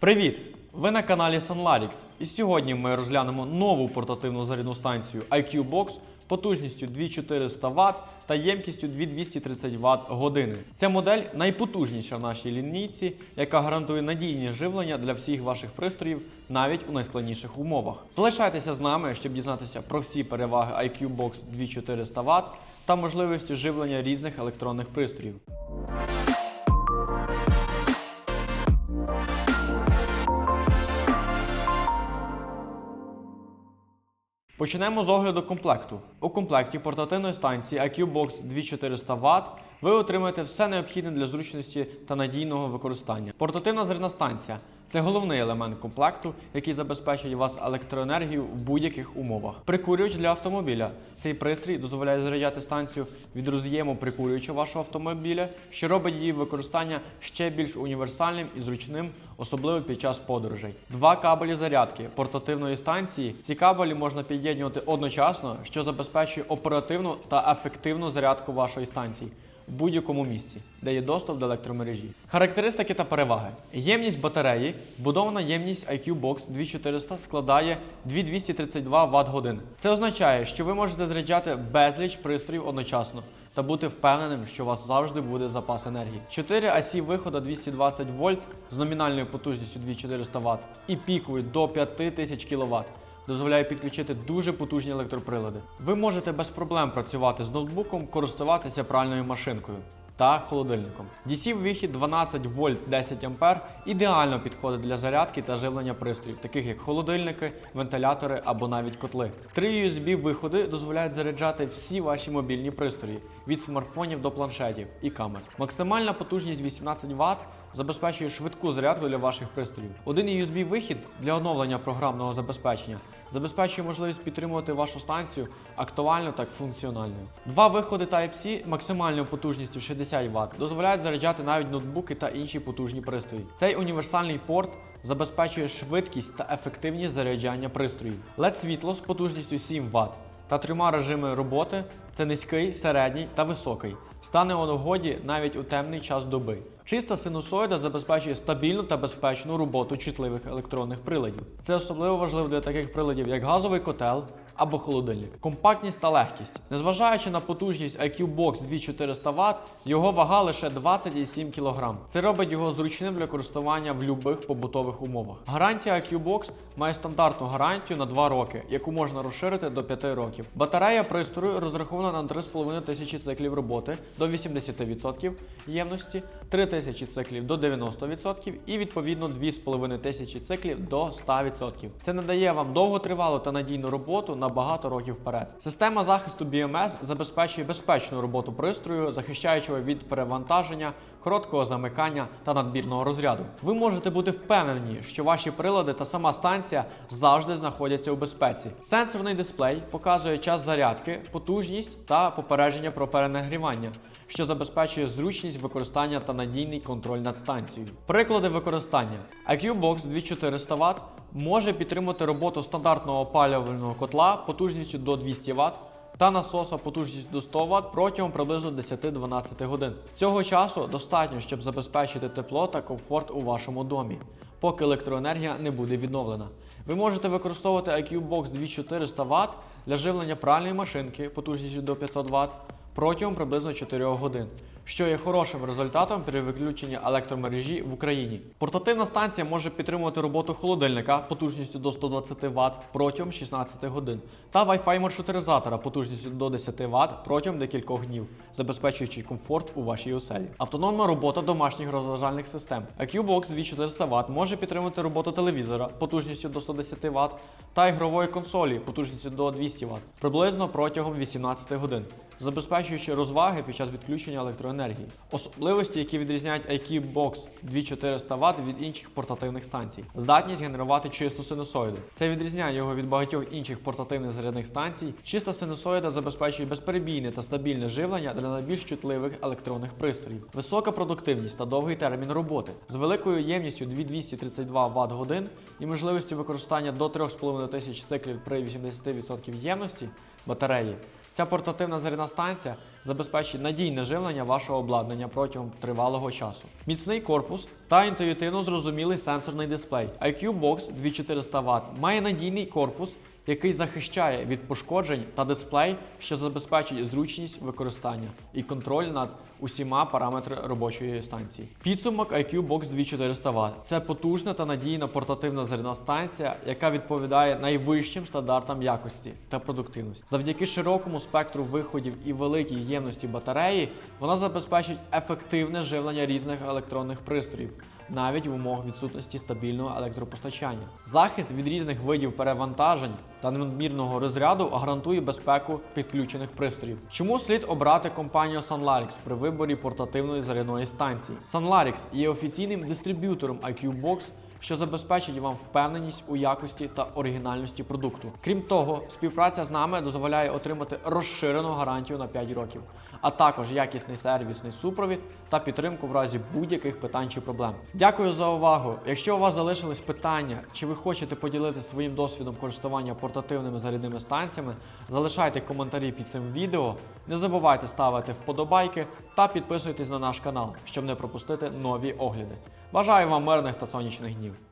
Привіт! Ви на каналі SunLarix. І сьогодні ми розглянемо нову портативну зарядну станцію IQ Box потужністю 2400 Вт та ємкістю 2230 Вт години. Ця модель найпотужніша в нашій лінійці, яка гарантує надійне живлення для всіх ваших пристроїв навіть у найскладніших умовах. Залишайтеся з нами, щоб дізнатися про всі переваги IQ Box 2400 Вт та можливості живлення різних електронних пристроїв. Почнемо з огляду комплекту. У комплекті портативної станції IQ Box 2400 Вт ви отримаєте все необхідне для зручності та надійного використання. Портативна зарядна станція це головний елемент комплекту, який забезпечує вас електроенергію в будь-яких умовах. Прикурювач для автомобіля. Цей пристрій дозволяє заряджати станцію від роз'єму прикурювача вашого автомобіля, що робить її використання ще більш універсальним і зручним, особливо під час подорожей. Два кабелі зарядки портативної станції. Ці кабелі можна під'єднувати одночасно, що забезпечує оперативну та ефективну зарядку вашої станції в будь-якому місці, де є доступ до електромережі. Характеристики та переваги. Ємність батареї, будована ємність IQ Box 2400 складає 2232 Вт годин. Це означає, що ви можете заряджати безліч пристроїв одночасно та бути впевненим, що у вас завжди буде запас енергії. 4 осі виходу 220 вольт з номінальною потужністю 2400 Вт і піковою до 5000 кВт дозволяє підключити дуже потужні електроприлади. Ви можете без проблем працювати з ноутбуком, користуватися пральною машинкою. Та холодильником. DC-вихід 12 вольт 10 ампер ідеально підходить для зарядки та живлення пристроїв, таких як холодильники, вентилятори або навіть котли. Три USB-виходи дозволяють заряджати всі ваші мобільні пристрої від смартфонів до планшетів і камер. Максимальна потужність 18 Вт забезпечує швидку зарядку для ваших пристроїв. Один USB-вихід для оновлення програмного забезпечення забезпечує можливість підтримувати вашу станцію актуально та функціональною. Два виходи Type-C максимальною потужністю 60 Вт дозволяють заряджати навіть ноутбуки та інші потужні пристрої. Цей універсальний порт забезпечує швидкість та ефективність заряджання пристроїв. led світло з потужністю 7 Вт та трьома режими роботи це низький, середній та високий. Стане у нагоді навіть у темний час доби. Чиста синусоїда забезпечує стабільну та безпечну роботу чутливих електронних приладів. Це особливо важливо для таких приладів, як газовий котел або холодильник. Компактність та легкість. Незважаючи на потужність IQ Box 2400 Вт, його вага лише 27 кг. Це робить його зручним для користування в будь-яких побутових умовах. Гарантія IQ Box має стандартну гарантію на 2 роки, яку можна розширити до 5 років. Батарея пристрою розрахована на 3,5 тисячі циклів роботи до 80% ємності, 3 тисячі циклів до 90% і відповідно 2,5 тисячі циклів до 100%. Це надає вам довготривалу та надійну роботу на багато років вперед. Система захисту BMS забезпечує безпечну роботу пристрою, захищаючого від перевантаження, короткого замикання та надбірного розряду. Ви можете бути впевнені, що ваші прилади та сама станція завжди знаходяться у безпеці. Сенсорний дисплей показує час зарядки, потужність та попередження про перенагрівання що забезпечує зручність використання та надійний контроль над станцією. Приклади використання: IQ Box 2400 Вт може підтримувати роботу стандартного опалювального котла потужністю до 200 Вт та насоса потужністю до 100 Вт протягом приблизно 10-12 годин. Цього часу достатньо, щоб забезпечити тепло та комфорт у вашому домі, поки електроенергія не буде відновлена. Ви можете використовувати IQ Box 2400 Вт для живлення пральної машинки потужністю до 500 Вт протягом приблизно 4 годин, що є хорошим результатом при виключенні електромережі в Україні. Портативна станція може підтримувати роботу холодильника потужністю до 120 Вт протягом 16 годин та Wi-Fi маршрутизатора потужністю до 10 Вт протягом декількох днів, забезпечуючи комфорт у вашій оселі. Автономна робота домашніх розважальних систем. IQ Box 2400 Вт може підтримувати роботу телевізора потужністю до 110 Вт та ігрової консолі потужністю до 200 Вт приблизно протягом 18 годин забезпечуючи розваги під час відключення електроенергії. Особливості, які відрізняють IQ Box 2400 Вт від інших портативних станцій, здатність генерувати чисту синусоїду. Це відрізняє його від багатьох інших портативних зарядних станцій. Чиста синусоїда забезпечує безперебійне та стабільне живлення для найбільш чутливих електронних пристроїв, висока продуктивність та довгий термін роботи з великою ємністю 2232 Вт годин і можливістю використання до 3500 циклів при 80% ємності батареї. Ця портативна зарядна станція забезпечить надійне живлення вашого обладнання протягом тривалого часу. Міцний корпус та інтуїтивно зрозумілий сенсорний дисплей. IQ Box 2400 Вт має надійний корпус, який захищає від пошкоджень та дисплей, що забезпечить зручність використання і контроль над усіма параметрами робочої станції. Підсумок IQ Box 2400 Вт – це потужна та надійна портативна зарядна станція, яка відповідає найвищим стандартам якості та продуктивності. Завдяки широкому спектру виходів і великій ємності батареї вона забезпечить ефективне живлення різних електронних пристроїв навіть в умовах відсутності стабільного електропостачання. Захист від різних видів перевантажень та надмірного розряду гарантує безпеку підключених пристроїв. Чому слід обрати компанію Sunlarix при виборі портативної зарядної станції? Sunlarix є офіційним дистриб'ютором IQ Box, що забезпечить вам впевненість у якості та оригінальності продукту. Крім того, співпраця з нами дозволяє отримати розширену гарантію на 5 років, а також якісний сервісний супровід та підтримку в разі будь-яких питань чи проблем. Дякую за увагу. Якщо у вас залишились питання, чи ви хочете поділитися своїм досвідом користування портативними зарядними станціями, залишайте коментарі під цим відео. Не забувайте ставити вподобайки та підписуйтесь на наш канал, щоб не пропустити нові огляди. Бажаю вам мирних та сонячних днів!